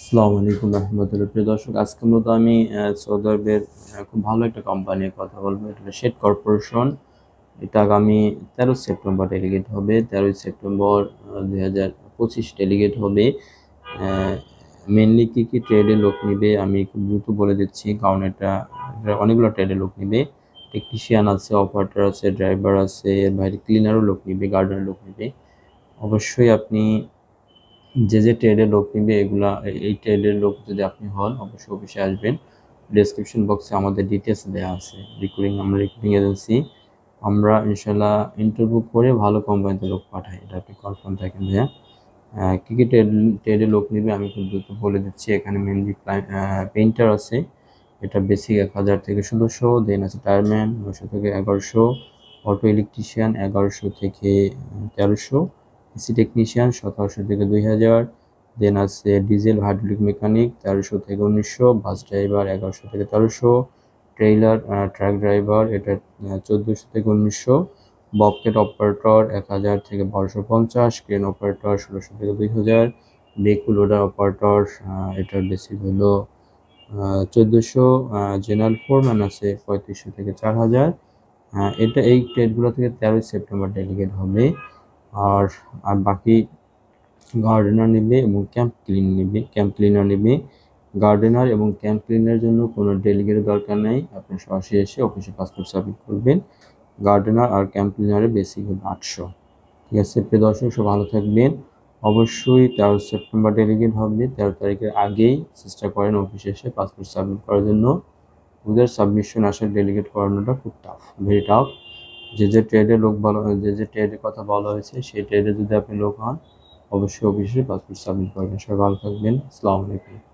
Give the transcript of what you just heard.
আসসালামু আলাইকুম রহমতুল্লাহ। প্রিয় দর্শক, আজকে মূলত আমি সৌদি আরবের খুব ভালো একটা কোম্পানির কথা বলব। এটা শেড কর্পোরেশন এটা আগামী তেরো সেপ্টেম্বর ডেলিগেট হবে। তেরোই সেপ্টেম্বর দুই হাজার পঁচিশ ডেলিগেট হবে। মেনলি কী কী ট্রেডে লোক নিবে, আমি খুব দ্রুত বলে দিচ্ছি। কারণ এটা এটা অনেকগুলো ট্রেডে লোক নিবে। টেকনিশিয়ান আছে অপারেটর আছে ড্রাইভার আছে, এর বাইরে ক্লিনারও লোক নিবে গার্ডেনের লোক নিবে। অবশ্যই আপনি যে যে ট্রেডের লোক নিবে, এগুলা এই- ট্রেডের লোক যদি আপনি হন, অবশ্যই অফিসে আসবেন। ডেসক্রিপশন বক্সে আমাদের ডিটেলস দেওয়া আছে। রিক্রুটিং আমরা রিক্রুটিং এজেন্সি আমরা ইনশাল্লাহ ইন্টারভিউ করে ভালো কোম্পানিতে লোক পাঠাই। এটা আপনি কনফার্ম থাকেন ভাইয়া। কী কী ট্রেড ট্রেডে লোক নিবে আমি খুব দ্রুত বলে দিচ্ছি। এখানে মেনলি পেইন্টার আছে। এটা বেসিক এক হাজার থেকে ষোলোশো দেন আছে টায়ারম্যান নশো থেকে এগারোশো অটো ইলেকট্রিশিয়ান এগারোশো থেকে তেরোশো। এসি টেকনিশিয়ান সতেরোশো থেকে দুই হাজার। দেন আছে ডিজেল হাইড্রোলিক মেকানিক তেরোশো থেকে উনিশশো। বাস ড্রাইভার এগারোশো থেকে তেরোশো। ট্রেইলার ট্রাক ড্রাইভার এটা চোদ্দোশো থেকে উনিশশো। ববকেট অপারেটর এক হাজার থেকে বারোশো পঞ্চাশ। ক্রেন অপারেটর ষোলোশো থেকে দুই হাজার। বেকু লোডার অপারেটর এটার বেসিক হলো চোদ্দোশো। জেনারেল ফোরম্যান আছে পঁয়ত্রিশশো থেকে চার হাজার। এটা এই ট্রেডগুলো থেকে তেরোই সেপ্টেম্বর ডেলিগেট হবে। আর আর বাকি গার্ডেনার নেবে এবং ক্যাম্প ক্লিন নেবে। ক্যাম্প ক্লিনার নেবে। গার্ডেনার এবং ক্যাম্প ক্লিনের জন্য কোনো ডেলিগেটের দরকার নেই। আপনি সরাসরি এসে অফিসে পাসপোর্ট সাবমিট করবেন। গার্ডেনার আর ক্যাম্প ক্লিনারের বেসিক হলো আটশো। ঠিক আছে? প্রিয় দর্শক সব ভালো থাকবেন। অবশ্যই তেরো সেপ্টেম্বর ডেলিগেট হবে। তেরো তারিখের আগেই চেষ্টা করেন অফিসে এসে পাসপোর্ট সাবমিট করার জন্য। ওদের সাবমিশন আসলে ডেলিগেট করানোটা খুব টাফ ভেরি টাফ যে যে ট্রেডে লোক বলা যে যে ট্রেডের কথা বলা হয়েছে, সেই ট্রেডে যদি আপনি লোক হন, অবশ্যই অফিসে পাসপোর্ট সাবমিট করবেন। সবাই ভালো থাকবেন। আসসালামু আলাইকুম।